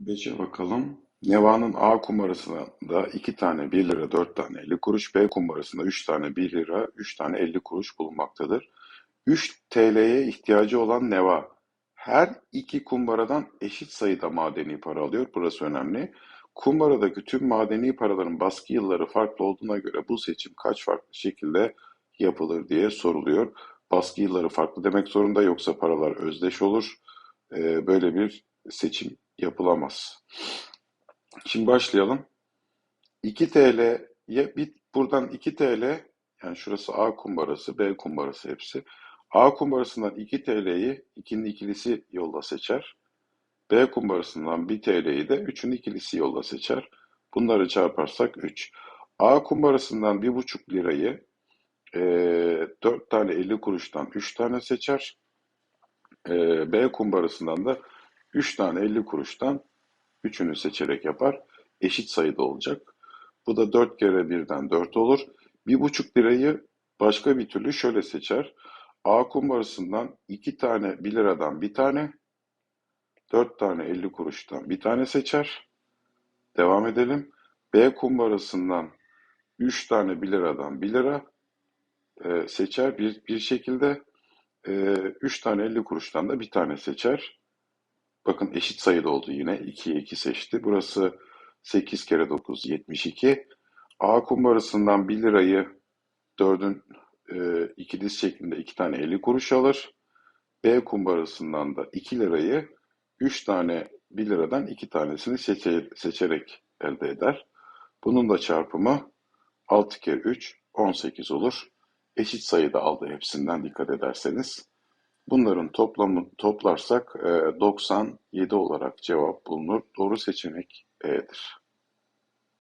Beşe bakalım. Neva'nın A kumbarasında 2 tane 1 lira 4 tane 50 kuruş, B kumbarasında 3 tane 1 lira 3 tane 50 kuruş bulunmaktadır. 3 TL'ye ihtiyacı olan Neva her iki kumbaradan eşit sayıda madeni para alıyor. Burası önemli. Kumbaradaki tüm madeni paraların baskı yılları farklı olduğuna göre bu seçim kaç farklı şekilde yapılır diye soruluyor. Baskı yılları farklı demek zorunda yoksa paralar özdeş olur. Ee, böyle bir seçim yapılamaz. Şimdi başlayalım. 2 TL'ye bir buradan 2 TL yani şurası A kumbarası, B kumbarası hepsi. A kumbarasından 2 TL'yi 2'nin ikilisi yolla seçer. B kumbarasından 1 TL'yi de 3'ün ikilisi yolla seçer. Bunları çarparsak 3. A kumbarasından 1,5 lirayı e, 4 tane 50 kuruştan 3 tane seçer. E, B kumbarasından da 3 tane 50 kuruştan Üçünü seçerek yapar. Eşit sayıda olacak. Bu da 4 kere 1'den 4 olur. 1,5 lirayı başka bir türlü şöyle seçer. A kumbarasından 2 tane 1 liradan bir tane, 4 tane 50 kuruştan bir tane seçer. Devam edelim. B kumbarasından 3 tane 1 liradan 1 lira e, seçer bir, bir şekilde. E, 3 tane 50 kuruştan da bir tane seçer. Bakın eşit sayıda oldu yine. 2'ye 2 seçti. Burası 8 kere 9 72. A kumbarasından 1 lirayı 4'ün e, iki diz şeklinde 2 tane 50 kuruş alır. B kumbarasından da 2 lirayı 3 tane 1 liradan 2 tanesini seçe, seçerek elde eder. Bunun da çarpımı 6 kere 3 18 olur. Eşit sayıda aldı hepsinden dikkat ederseniz. Bunların toplamı toplarsak e, 97 olarak cevap bulunur. Doğru seçenek E'dir.